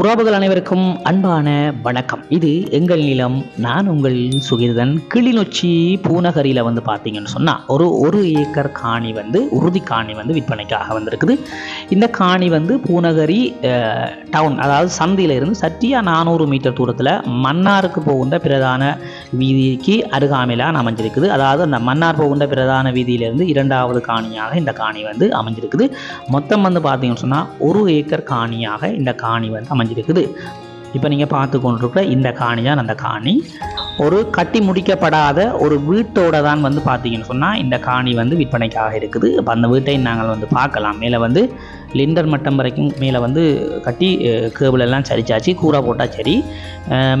உறவுகள் அனைவருக்கும் அன்பான வணக்கம். இது எங்கள் நிலம் நான் உங்கள் சுகிர்தன். கிளிநொச்சி பூநகரியில் வந்து பார்த்தீங்கன்னு சொன்னால் ஒரு ஒரு ஏக்கர் காணி வந்து உறுதி காணி வந்து விற்பனைக்காக வந்திருக்குது. இந்த காணி வந்து பூநகரி டவுன் அதாவது சந்தியில இருந்து சற்றியா நானூறு மீட்டர் தூரத்தில் மன்னாருக்கு போகின்ற பிரதான வீதிக்கு அருகாமையிலான அமைஞ்சிருக்குது. அதாவது அந்த மன்னார் போகின்ற பிரதான வீதியிலிருந்து இரண்டாவது காணியாக இந்த காணி வந்து அமைஞ்சிருக்குது. மொத்தம் வந்து பார்த்தீங்கன்னு சொன்னால் ஒரு ஏக்கர் காணியாக இந்த காணி வந்து அமைஞ்சிருக்குது. இப்போ நீங்கள் பார்த்து கொண்டிருக்கிற இந்த காணி தான் அந்த காணி. ஒரு கட்டி முடிக்கப்படாத ஒரு வீட்டோட தான் வந்து பார்த்தீங்கன்னு சொன்னால் இந்த காணி வந்து விற்பனைக்காக இருக்குது. இப்போ அந்த வீட்டை நாங்கள் வந்து பார்க்கலாம். மேலே வந்து லிண்டர் மட்டம் வரைக்கும் மேலே வந்து கட்டி கேபிள் எல்லாம் சரிச்சாச்சு கூரை போட்டால் சரி.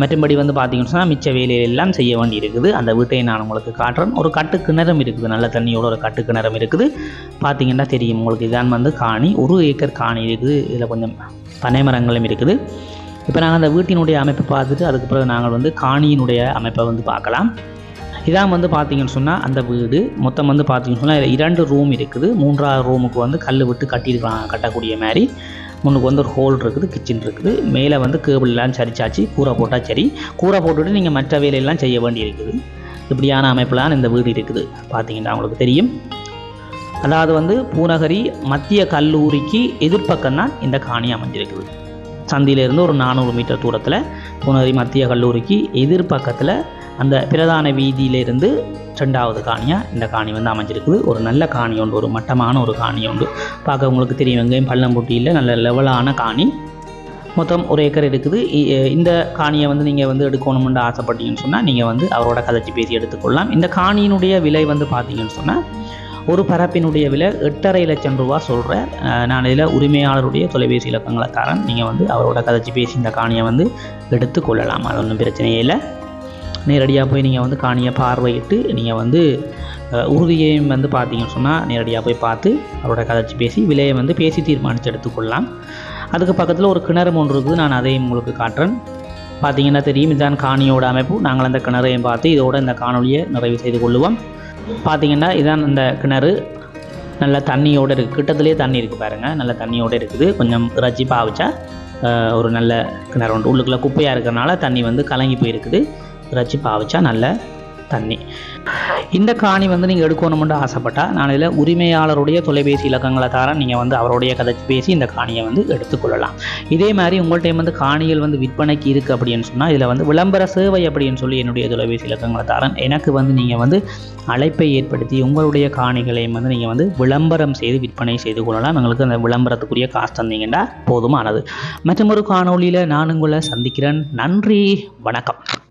மற்றபடி மற்றும்படி வந்து பார்த்தீங்கன்னு சொன்னால் மிச்ச வேலையெல்லாம் செய்ய வேண்டி இருக்குது அந்த வீட்டை நான் உங்களுக்கு காட்டுறேன். ஒரு கட்டு கிணறும் இருக்குது. நல்ல தண்ணியோட ஒரு கட்டு கிணறும் இருக்குது. பார்த்தீங்கன்னா தெரியும். உங்களுக்கு இதான் வந்து காணி. ஒரு ஏக்கர் காணி இருக்குது. இதில் கொஞ்சம் பனை மரங்களும் இருக்குது. இப்போ நாங்கள் அந்த வீட்டினுடைய அமைப்பை பார்த்துட்டு அதுக்கு பிறகு நாங்கள் வந்து காணியினுடைய அமைப்பை வந்து பார்க்கலாம். இதான் வந்து பார்த்தீங்கன்னு சொன்னால் அந்த வீடு. மொத்தம் வந்து பார்த்தீங்கன்னு சொன்னால் இதில் இரண்டு ரூம் இருக்குது. மூன்றாவது ரூமுக்கு வந்து கல் விட்டு கட்டியிருக்கலாம் கட்டக்கூடிய மாதிரி. முன்னுக்கு வந்து ஒரு ஹோல் இருக்குது கிச்சன் இருக்குது. மேலே வந்து கேபிள்லாம் சரிச்சாச்சு கூரை போட்டால் சரி. கூரை போட்டுட்டு நீங்கள் மற்ற வேலையெல்லாம் செய்ய வேண்டி இருக்குது இப்படியான அமைப்பிலான இந்த வீடு இருக்குது. பார்த்தீங்கன்னா உங்களுக்கு தெரியும். அதாவது வந்து பூநகரி மத்திய கல்லூரிக்கு எதிர்ப்பக்கம் தான் இந்த காணி அமைஞ்சிருக்குது. சந்தியிலிருந்து ஒரு நானூறு மீட்டர் தூரத்தில் பூநகரி மத்திய கல்லூரிக்கு எதிர்ப்பக்கத்தில் அந்த பிரதான வீதியிலிருந்து ரெண்டாவது காணியாக இந்த காணி வந்து அமைஞ்சிருக்குது. ஒரு நல்ல காணி உண்டு ஒரு மட்டமான ஒரு காணி உண்டு. பார்க்க உங்களுக்கு தெரியும் எங்கேயும் பள்ளம்பொட்டியில் நல்ல லெவலான காணி. மொத்தம் ஒரு ஏக்கர் இருக்குது. இந்த காணியை வந்து நீங்கள் வந்து எடுக்கணும்னு ஆசைப்பட்டீங்கன்னு சொன்னால் நீங்கள் வந்து அவரோட கதைச்சி பேசி எடுத்துக்கொள்ளலாம். இந்த காணியினுடைய விலை வந்து பார்த்தீங்கன்னு சொன்னால் ஒரு பரப்பினுடைய விலை எட்டரை லட்சம் ரூபா சொல்கிறேன் நான் இதில் உரிமையாளருடைய தொலைபேசி இலக்கங்களை தரேன் நீங்கள் வந்து அவரோட கதைச்சி பேசி இந்த காணியை வந்து எடுத்துக்கொள்ளலாம் அது ஒன்றும் பிரச்சனையே இல்லை. நேரடியாக போய் நீங்கள் வந்து காணியை பார்வையிட்டு நீங்கள் வந்து உறுதியையும் வந்து பார்த்தீங்கன்னு சொன்னால் நேரடியாக போய் பார்த்து அவரோட கதைச்சி பேசி விலையை வந்து பேசி தீர்மானித்து எடுத்துக்கொள்ளலாம் அதுக்கு பக்கத்தில் ஒரு கிணறு ஒன்று இருக்குது. நான் அதையும் உங்களுக்கு காட்டுறேன். பார்த்தீங்கன்னா தெரியும் இதுதான் காணியோட அமைப்பு. நாங்கள் அந்த கிணறையும் பார்த்து இதோட இந்த காணொலியை நிறைவு செய்து கொள்ளுவோம். பார்த்தீங்கன்னா இதுதான் இந்த கிணறு. நல்ல தண்ணியோடு இருக்குது கிட்டத்துலேயே தண்ணி இருக்குது பாருங்கள் நல்ல தண்ணியோடு இருக்குது. கொஞ்சம் இறைச்சி பாவிச்சா ஒரு நல்ல கிணறு உண்டு. உள்ளுக்குள்ளே குப்பையாக இருக்கிறனால தண்ணி வந்து கலங்கி போயிருக்குது. இறைச்சி பாவிச்சா நல்ல தண்ணி. இந்த காணி வந்து நீங்கள் எடுக்கணும்னு ஆசைப்பட்டால் நான் இதில் உரிமையாளருடைய தொலைபேசி இலக்கங்களை தரேன். நீங்கள் வந்து அவருடைய கதைச்சு பேசி இந்த காணியை வந்து எடுத்துக்கொள்ளலாம். இதே மாதிரி உங்கள்கிட்ட வந்து காணிகள் வந்து விற்பனைக்கு இருக்குது அப்படின்னு சொன்னால் இதில் வந்து விளம்பர சேவை அப்படின்னு சொல்லி என்னுடைய தொலைபேசி இலக்கங்களை தரேன். எனக்கு வந்து நீங்கள் வந்து அழைப்பை ஏற்படுத்தி உங்களுடைய காணிகளையும் வந்து நீங்கள் வந்து விளம்பரம் செய்து விற்பனை செய்து கொள்ளலாம். எங்களுக்கு அந்த விளம்பரத்துக்குரிய காசு தந்தீங்கன்னா போதுமானது. மற்றொரு காணொளியில் நான் உங்களை சந்திக்கிறேன். நன்றி. வணக்கம்.